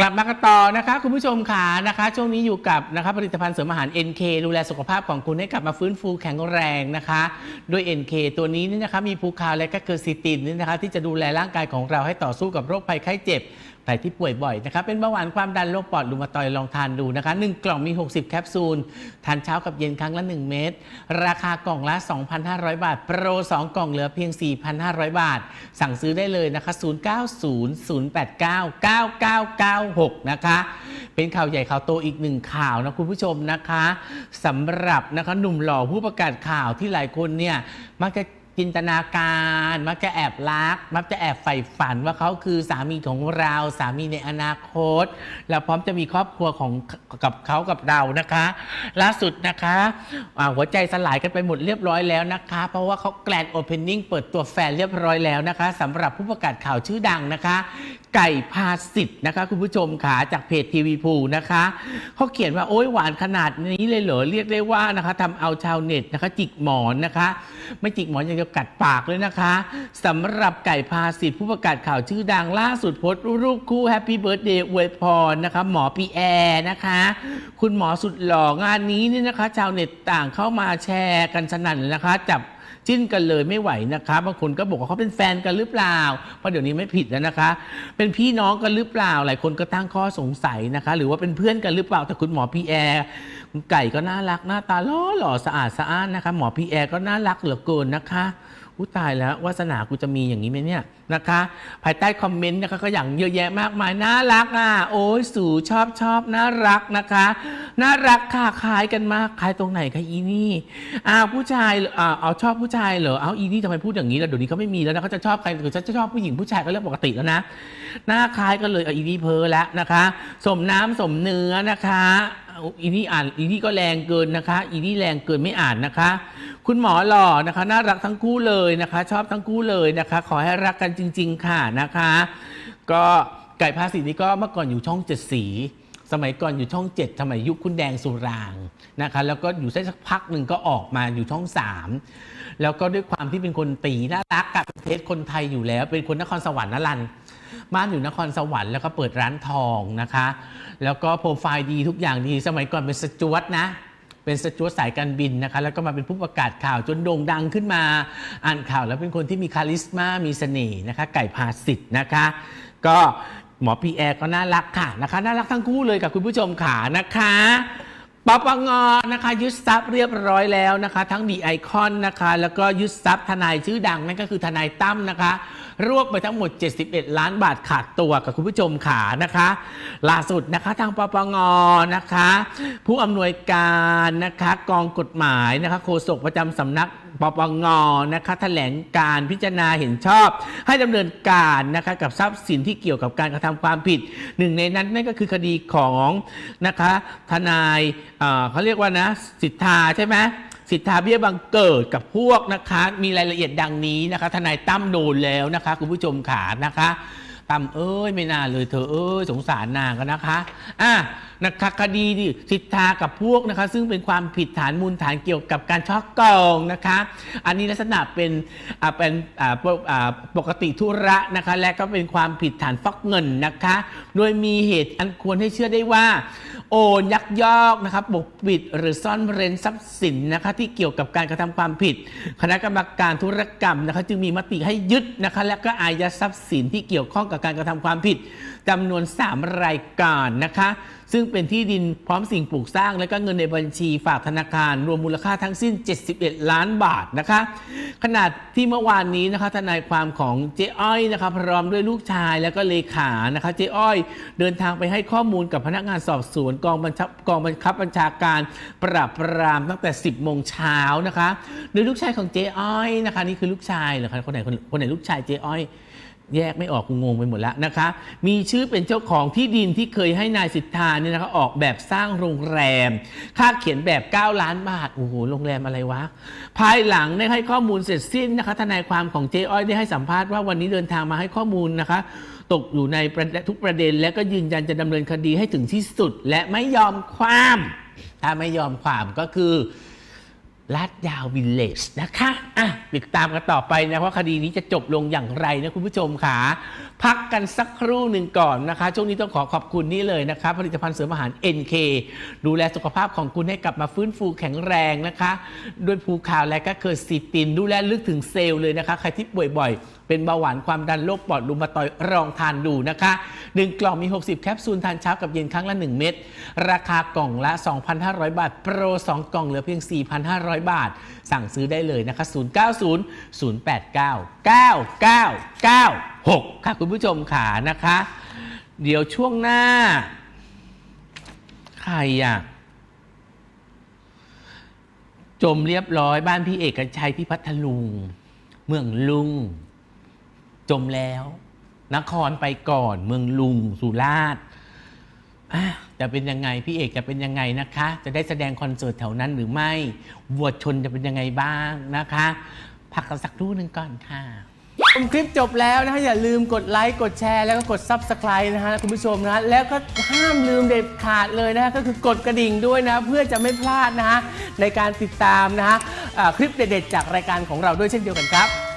กลับมากันต่อนะคะคุณผู้ชมค่ะนะคะ ช่วงนี้อยู่กับนะคะผลิตภัณฑ์เสริมอาหาร NK ดูแลสุขภาพของคุณให้กลับมาฟื้นฟูแข็งแรงนะคะด้วย NK ตัวนี้นี่นะคะมีภูคาวและก็เคอร์ซิตินนี่นะคะที่จะดูแลร่างกายของเราให้ต่อสู้กับโรคภัยไข้เจ็บใครที่ป่วยบ่อยนะคะเป็นเบาหวานความดันโรคปอดรูมาตอยลองทานดูนะคะ1กล่องมี 60 แคปซูล ทานเช้ากับเย็นครั้งละ 1 เม็ดราคากล่องละ 2,500 บาท โปร 2 กล่องเหลือเพียง 4,500 บาท สั่งซื้อได้เลยนะคะ96นะคะ เป็นข่าวใหญ่ข่าวโตอีกหนึ่งข่าวนะคุณผู้ชมนะคะสำหรับนะคะหนุ่มหล่อผู้ประกาศข่าวที่หลายคนเนี่ยมักจะ จินตนาการมักจะแอบรัก มักจะแอบใฝ่ฝันว่าเขาคือสามีของเราสามีในอนาคตแล้วพร้อมจะมีครอบครัวของกับเขากับเรานะคะ ล่าสุดนะคะอ่าหัวใจสลายกันไปหมดเรียบร้อยแล้วนะคะ เพราะว่าเขาแกลนโอเพนนิ่งเปิดตัวแฟนเรียบร้อยแล้วนะคะสำหรับผู้ประกาศข่าวชื่อดังนะคะ ไก่พาสิทธ์นะคะ คุณผู้ชมขาจากเพจทีวีพูนะคะเขาเขียนว่าโอ้ยหวานขนาดนี้เลยเหรอเรียกได้ว่านะคะทำเอาชาวเน็ตนะคะ จิกหมอนนะคะ ไม่จิกหมอนยังกัดปากเลยนะคะสำหรับไก่พาสิทธ์ผู้ประกาศข่าวชื่อดังล่าสุดโพสต์รูปคู่แฮปปี้เบิร์ดเดย์อวยพรนะคะหมอปีแอร์นะคะ คุณหมอสุดหล่องานนี้นี่นะคะ ชาวเน็ตต่างเข้ามาแชร์กันสนั่นเลยนะคะจับ จิ้นกันเลยไม่ไหวนะคะบางคนก็บอกว่าเขาเป็นแฟนกันหรือเปล่า เพราะเดี๋ยวนี้ไม่ผิดแล้วนะคะ เป็นพี่น้องกันหรือเปล่า หลายคนก็ตั้งข้อสงสัยนะคะ หรือว่าเป็นเพื่อนกันหรือเปล่าแต่คุณหมอพีแอร์ไก่ก็น่ารักหน้าตาหล่อหล่อสะอาดสะอ้านนะคะ หมอพีแอร์ก็น่ารักเหลือเกินนะคะ อุ้ตายแล้ววาสนากูจะมีอย่างนี้ไหมเนี่ยนะคะ ภายใต้คอมเมนต์นะคะก็อย่างเยอะแยะมากมายน่ารักอะโอ้ยสู่ชอบชอบน่ารักนะคะ น่ารักค่ะคล้ายกันมากคล้ายตรงไหนคะอีนี่อ้าวผู้ชายเออ่าเอาชอบผู้ชายเหรอเอาอีนี่ทำไมพูดอย่างนี้แล้วเดี๋ยวนี้เขาไม่มีแล้วนะเขาจะชอบใครหรือจะชอบผู้หญิงผู้ชายก็เรื่องปกติแล้วนะหน้าคล้ายกันเลยเอาอีนี่เพ้อแล้วนะคะ สมน้ำสมเนื้อนะคะอีนี่อ่านอีนี่ก็แรงเกินนะคะ อีนี่แรงเกินไม่อ่านนะคะ คุณหมอหล่อนะคะ น่ารักทั้งคู่เลยนะคะ ชอบทั้งคู่เลยนะคะ ขอให้รักกันจริง ๆ ค่ะนะคะ ก็ไก่ภาษีนี้ก็เมื่อก่อนอยู่ช่องเจ็ดสี สมัยก่อนอยู่ช่องเจ็ดสมัยยุคคุณแดงสุรางนะคะ แล้วก็อยู่ได้สักพักหนึ่งก็ออกมาอยู่ช่องสามแล้วก็ด้วยความที่เป็นคนตีน่ารักกับเป็นเทสคนไทยอยู่แล้ว เป็นคนนครสวรรค์นรันบ้านอยู่นครสวรรค์แล้วก็เปิดร้านทองนะคะ แล้วก็โปรไฟล์ดีทุกอย่างดีสมัยก่อนเป็นสจวตนะ เป็นสจวตสายการบินนะคะแล้วก็มาเป็นผู้ประกาศข่าวจนโด่งดังขึ้นมาอ่านข่าวแล้วเป็นคนที่มีคาลิสมามีเสน่ห์นะคะไก่พาสิทธ์นะคะ ก็หมอพีแอร์ก็น่ารักค่ะนะคะน่ารักทั้งคู่เลยกับคุณผู้ชมขานะคะ ปปงนะคะยึดทรัพย์เรียบร้อยแล้วนะคะ ทั้งดีไอคอนนะคะ แล้วก็ยึดทรัพย์ทนายชื่อดังนั่นก็คือทนายตั้มนะคะ รวบไปทั้งหมด 71 ล้านบาทขาดตัวกับคุณผู้ชมขานะคะล่าสุดนะคะทางปปงนะคะ ผู้อำนวยการนะคะกองกฎหมายนะคะโฆษกประจำสำนักปปงนะคะแถลงการพิจารณาเห็นชอบ ให้ดำเนินการนะคะกับทรัพย์สินที่เกี่ยวกับการกระทำความผิด หนึ่งในนั้นนั่นก็คือคดีของนะคะทนายเเขาเรียกว่านะสิทธาใช่ไหมสิทธาเบี้ยบังเกิดกับพวกนะคะมีรายละเอียดดังนี้นะคะทนายตั้มโดนแล้วนะคะคุณผู้ชมขานะคะ ตั้มเอ้ยไม่น่าเลยเธอเอ้ยสงสารนางกันนะคะอะนะคะคดีดิสิทธากับพวกนะคะ ซึ่งเป็นความผิดฐานมูลฐานเกี่ยวกับการช่อโกองนะคะ อันนี้ลักษณะเป็นอ่าเป็นอ่าปกอ่าปกติธุระนะคะ และก็เป็นความผิดฐานฟอกเงินนะคะ โดยมีเหตุอันควรให้เชื่อได้ว่า โอนยักยอกนะครับปกปิดหรือซ่อนเร้นทรัพย์สินนะคะที่เกี่ยวกับการกระทำความผิด คณะกรรมการธุรกรรมนะคะ จึงมีมติให้ยึดนะคะ และก็อายัดทรัพย์สินที่เกี่ยวข้องกับการกระทำความผิดจำนวน 3 รายการนะคะ ซึ่งเป็นที่ดินพร้อมสิ่งปลูกสร้าง และก็เงินในบัญชีฝากธนาคาร รวมมูลค่าทั้งสิ้น 71 ล้านบาทนะคะ ขนาดที่เมื่อวานนี้นะคะทนายความของเจ๊อ้อยนะคะพร้อมด้วยลูกชายแล้วก็เลขานะคะเจ๊อ้อย เดินทางไปให้ข้อมูลกับพนักงานสอบสวนกองบัญชากองบังคับบัญชาการปราบปรามตั้งแต่ 10 โมงเช้านะคะ โดยลูกชายของเจ๊อ้อยนะคะ นี่คือลูกชายเหรอคะคนไหนคนคนไหนลูกชายเจ๊อ้อย แยกไม่ออกกูงงไปหมดแล้วนะคะ มีชื่อเป็นเจ้าของที่ดินที่เคยให้นายสิทธาเนี่ยนะคะออกแบบสร้างโรงแรม ค่าเขียนแบบ 9 ล้านบาท โอ้โห โรงแรมอะไรวะ ภายหลังได้ให้ข้อมูลเสร็จสิ้นนะคะ ทนายความของเจ๊อ้อยได้ให้สัมภาษณ์ว่าวันนี้เดินทางมาให้ข้อมูลนะคะ ตกอยู่ในประเด็นทุกประเด็น และก็ยืนยันจะดำเนินคดีให้ถึงที่สุด และไม่ยอมความ ถ้าไม่ยอมความก็คือ ลาดยาววิลเลจนะคะอะติดตามกันต่อไปนะว่าคดีนี้จะจบลงอย่างไรนะคุณผู้ชมค่ะพักกันสักครู่หนึ่งก่อนนะคะ ช่วงนี้ต้องขอขอบคุณนี่เลยนะคะผลิตภัณฑ์เสริมอาหาร NK ดูแลสุขภาพของคุณให้กลับมาฟื้นฟูแข็งแรงนะคะ ด้วยภูคาวและก็เคอร์ซีติน ดูแลลึกถึงเซลล์เลยนะคะ ใครที่ป่วยบ่อยเป็นเบาหวานความดันโรคปอดรูมาตอยด์ลองทานดูนะคะ 1 กล่องมี 60 แคปซูลทานเช้ากับเย็นครั้งละ 1 เม็ดราคากล่องละ 2,500 บาท โปร 2 กล่องเหลือเพียง 4,500บาท สั่งซื้อได้เลยนะคะ 090 089 9996 ค่ะคุณผู้ชมขานะคะ เดี๋ยวช่วงหน้า ใครอะจมเรียบร้อยบ้านพี่เอกชัยที่พัทลุง เมืองลุง จมแล้ว นครไปก่อน เมืองลุง สุราษฎร์ อะจะเป็นยังไงพี่เอกจะเป็นยังไงนะคะ จะได้แสดงคอนเสิร์ตแถวนั้นหรือไม่วัวชนจะเป็นยังไงบ้างนะคะพักกันสักครู่หนึ่งก่อนค่ะชมคลิปจบแล้วนะฮะอย่าลืมกดไลค์กดแชร์แล้วก็กด Subscribe นะฮะคุณผู้ชมนะะแล้วก็ห้ามลืมเด็ดขาดเลยนะฮะก็คือกดกระดิ่งด้วยนะ เพื่อจะไม่พลาดนะฮะในการติดตามนะฮะอ่าคลิปเด็ดๆจากรายการของเราด้วยเช่นเดียวกันครับ